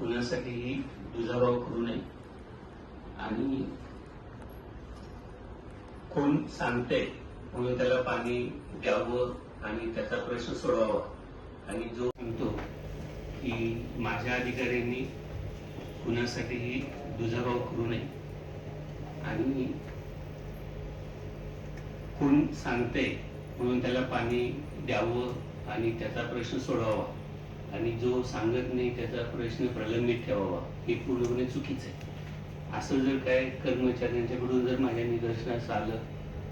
कुणासाठीही दुजाभाव करू नये. आणि कोण सांगते म्हणून त्याला पाणी द्यावं आणि त्याचा प्रश्न सोडवावा. आणि जो म्हणतो की माझ्या अधिकाऱ्यांनी कुणासाठीही दुजाभाव करू नये. आणि कोण सांगते म्हणून त्याला पाणी द्यावं आणि त्याचा प्रश्न सोडवावा. आणि जो सांगत नाही त्याचा प्रश्न प्रलंबित ठेवावा हे पूर्णपणे चुकीचं आहे. असं जर काय कर्मचाऱ्यांच्याकडून जर माझ्या निदर्शनास आलं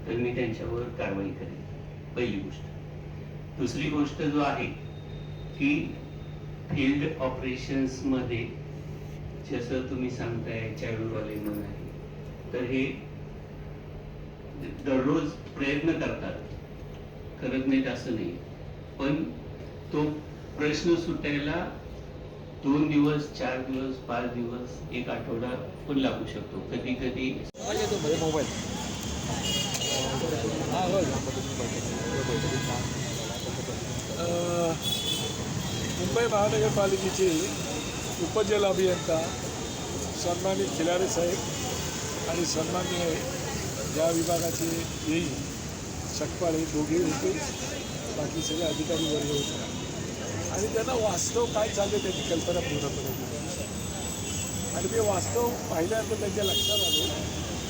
तर मी त्यांच्यावर कारवाई करेन पहिली गोष्ट. दुसरी गोष्ट जो आहे की फील्ड ऑपरेशन्समध्ये जसं तुम्ही सांगताय चायडूवाले म्हणून आहे तर हे दररोज प्रयत्न करतात. करत नाहीत असं नाही. पण तो प्रश्न सुटायला दोन दिवस चार दिवस पाच दिवस एक आठवडा पण लागू शकतो. कधी कधी मोबाईल मुंबई महानगरपालिकेचे उपजल अभियंता सन्मानित खिलारे साहेब आणि सन्मान्य या विभागाचे येईल हे दोघे होते. बाकी सगळे अधिकारी वर्ग होते. आणि त्यांना वास्तव काय चाललं त्याची कल्पना पूर्णपणे आणि ते वास्तव पाहिल्यानंतर त्यांच्या लक्षात आलं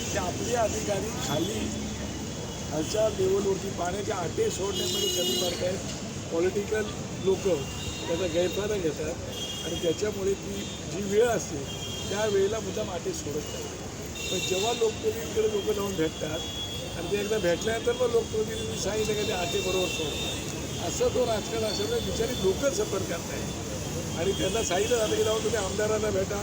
की आपले अधिकारी खाली खालच्या लेवलवरती पाण्याचे आटे सोडण्यामध्ये कमी पडत आहेत. पॉलिटिकल लोक त्याचा गैरफायदा घेतात आणि त्याच्यामुळे ती जी वेळ असते त्या वेळेला मुद्दाम आटे सोडत नाही. पण जेव्हा लोकप्रतिनिधीकडे लोक जाऊन भेटतात आणि ते एकदा भेटल्यानंतर मग लोकप्रतिनिधी सांगितलं का ते आटे बरोबर सोडतात. असं तो राजकारण असल्यामुळे बिचारी लोकच सफर करताय. आणि त्यांना सांगितलं जातं की जाऊन तुम्ही आमदारांना भेटा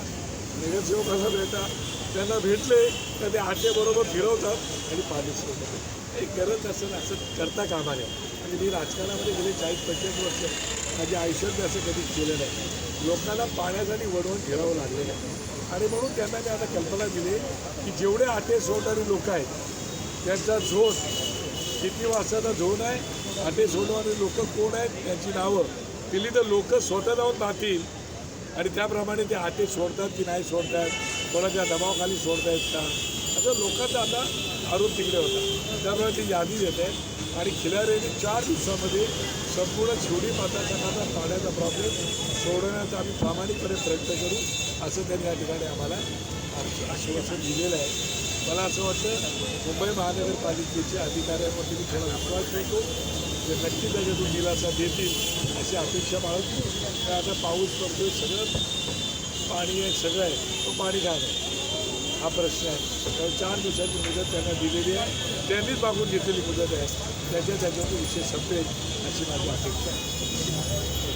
नगरसेवकांना भेटा त्यांना भेटले तर ते आटेबरोबर फिरवतात आणि पाणी सोडतात. हे गरज असं असं करता कामा नये. म्हणजे मी राजकारणामध्ये गेले चाळीस पंचेचाळीस वर्ष माझ्या आयुष्यात असं कधी केलं नाही. लोकांना पाण्यासाठी वडवून फिरावं लागलेलं आहे. आणि म्हणून त्यांना मी आता कल्पना दिली की जेवढे आटे सोडणारे लोक आहेत त्यांचा झोन किती वाजताचा झोन आहे आटे सोडणारे लोक कोण आहेत त्यांची नावं? दिली तर लोक स्वतः जाऊन पाहतील. आणि त्याप्रमाणे ते आटे सोडतात की नाही सोडतात? कोणाच्या दबावाखाली सोडतायत का? असं लोकांचा आता आरोप तिकडे होता. त्यामुळे ती यादी देते आणि खिलाऱ्याने चार दिवसामध्ये संपूर्ण शिवडी मतदारसंघाचा पाण्याचा प्रॉब्लेम सोडवण्याचा आम्ही प्रामाणिकपणे प्रयत्न करू असं त्यांनी या ठिकाणी आम्हाला आश्वासन दिलेलं आहे. मला असं वाटतं मुंबई महानगरपालिकेच्या अधिकाऱ्यांवरती मी थोडा विश्वास ठेवतो. ते नक्की त्याच्यातून दिलासा देतील अशी अपेक्षा बाळगतो. तर आता पाऊस पडतोय सगळं. पाणी आहे सगळं आहे. तो पाणी काय हा प्रश्न आहे. तर चार दिवसाची मुदत त्यांना दिलेली आहे. त्यांनीच मागून घेतलेली मुदत आहे. त्याच्या त्याच्यातून विषय संपेल अशी माझी अपेक्षा आहे.